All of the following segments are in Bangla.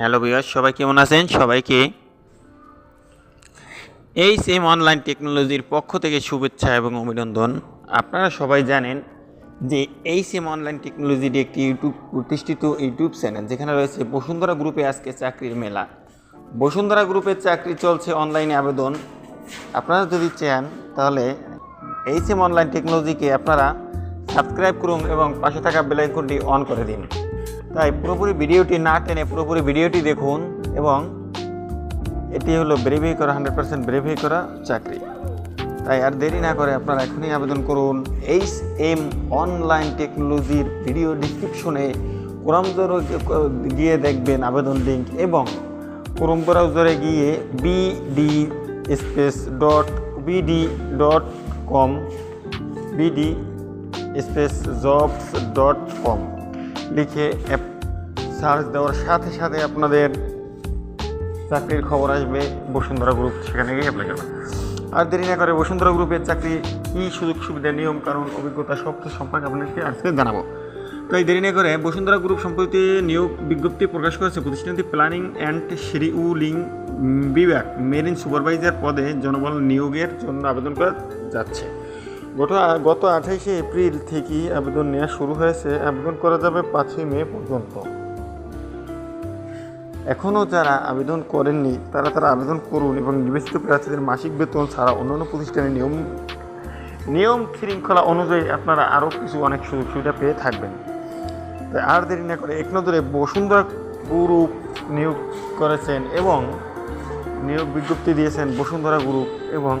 হ্যালো বিয়ার সবাই কেমন আছেন? সবাইকে এই সেম অনলাইন টেকনোলজির পক্ষ থেকে শুভেচ্ছা এবং অভিনন্দন। আপনারা সবাই জানেন যে এই সেম অনলাইন টেকনোলজির একটি ইউটিউব প্রতিষ্ঠিত ইউটিউব চ্যানেল যেখানে রয়েছে বসুন্ধরা গ্রুপে আজকে চাকরির মেলা। বসুন্ধরা গ্রুপের চাকরি চলছে অনলাইনে আবেদন। আপনারা যদি চান, তাহলে এই সেম অনলাইন টেকনোলজিকে আপনারা সাবস্ক্রাইব করুন এবং পাশে থাকা বেল আইকনটি অন করে দিন। তাই পুরোপুরি ভিডিওটি না টেনে পুরোপুরি ভিডিওটি দেখুন এবং এটি হলো ভেরিফাই করা হান্ড্রেড পার্সেন্ট ভেরিফাই করা চাকরি। তাই আর দেরি না করে আপনারা এখনই আবেদন করুন। এইচ এম অনলাইন টেকনোলজির ভিডিও ডিসক্রিপশনে ক্রম গিয়ে দেখবেন আবেদন লিঙ্ক এবং ক্রোম ব্রাউজারে গিয়ে BD space dot BD dot com BD space jobs dot com লিখে অ্যাপ সার্চ দেওয়ার সাথে সাথে আপনাদের চাকরির খবর আসবে বসুন্ধরা গ্রুপ সেখানে গিয়ে অ্যাপ্লাই করবেন। আর দেরি না করে বসুন্ধরা গ্রুপের চাকরি কী সুযোগ সুবিধা, নিয়ম কারণ অভিজ্ঞতা সব কিছু সম্পর্কে আপনাদেরকে আজকে জানাব। তো এই দেরি না করে বসুন্ধরা গ্রুপ সম্প্রতি নিয়োগ বিজ্ঞপ্তি প্রকাশ করেছে প্রতিষ্ঠানটি প্ল্যানিং অ্যান্ড শিডিউলিং বিভাগ মেরিন সুপারভাইজার পদে জনবল নিয়োগের জন্য আবেদন করা যাচ্ছে। গত গত আঠাইশে এপ্রিল থেকেই আবেদন নেওয়া শুরু হয়েছে। আবেদন করা যাবে পাঁচই মে পর্যন্ত। এখনও যারা আবেদন করেননি, তারা তারা আবেদন করুন এবং নিবেশিত প্রার্থীদের মাসিক বেতন ছাড়া অন্যান্য প্রতিষ্ঠানের নিয়ম নিয়ম শৃঙ্খলা অনুযায়ী আপনারা আরও কিছু অনেক সুযোগ সুবিধা পেয়ে থাকবেন। তাই আর দেরি না করে এক নজরে বসুন্ধরা গ্রুপ নিয়োগ করেছেন এবং নিয়োগ বিজ্ঞপ্তি দিয়েছেন বসুন্ধরা গ্রুপ এবং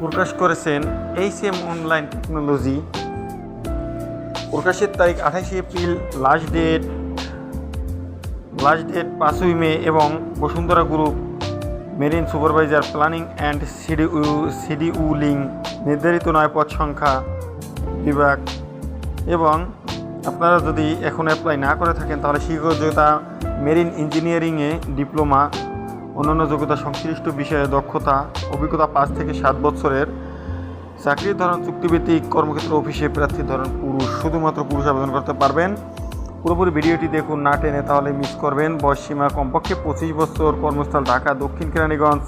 প্রকাশ করেছেন এইচ এম অনলাইন টেকনোলজি। প্রকাশের তারিখ আঠাশে April last date last date পাঁচই মে এবং Bashundhara group marine supervisor planning and CDU scheduling নির্ধারিত নয় পদ সংখ্যা বিভাগ। এবং আপনারা যদি এখন অ্যাপ্লাই না করে থাকেন, তাহলে শিক্ষকতা মেরিন ইঞ্জিনিয়ারিংয়ে ডিপ্লোমা অন্যান্য যোগ্যতা, সংশ্লিষ্ট বিষয়ে দক্ষতা, অভিজ্ঞতা পাঁচ থেকে সাত বছরের চাকরির ধরন, চুক্তিভিত্তিক কর্মক্ষেত্র, অফিসে প্রার্থী ধরন, পুরুষ, শুধুমাত্র পুরুষ আবেদন করতে পারবেন। পুরোপুরি ভিডিওটি দেখুন, না টেনে তাহলে মিস করবেন। বয়স সীমা কমপক্ষে পঁচিশ বছর, কর্মস্থল ঢাকা, দক্ষিণ কেরানীগঞ্জ।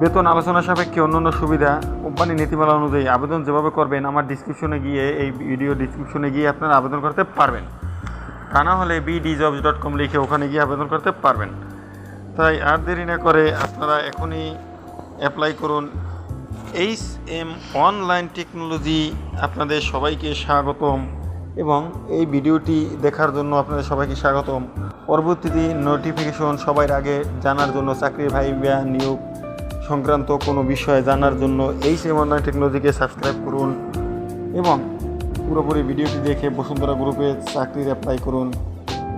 বেতন আলোচনা সাপেক্ষে অন্যান্য সুবিধা, কোম্পানি নীতিমালা অনুযায়ী আবেদন যেভাবে করবেন, আমার ডিসক্রিপশনে গিয়ে, এই ভিডিও ডিসক্রিপশনে গিয়ে আপনারা আবেদন করতে পারবেন। তা না হলে বিডি জবস ডট কম লিখে ওখানে গিয়ে আবেদন করতে পারবেন। তাই আর দেরি না করে আপনারা এখনই অ্যাপ্লাই করুন এইচ এম অনলাইন টেকনোলজি আপনাদের সবাইকে স্বাগতম এবং এই ভিডিওটি দেখার জন্য আপনাদের সবাইকে স্বাগতম। পরবর্তীতে নোটিফিকেশন সবার আগে জানার জন্য চাকরির ভাই বা নিয়োগ সংক্রান্ত কোনো বিষয়ে জানার জন্য এই সেম অনলাইন টেকনোলজিকে সাবস্ক্রাইব করুন এবং পুরোপুরি ভিডিওটি দেখে বসুন্ধরা গ্রুপে চাকরির অ্যাপ্লাই করুন।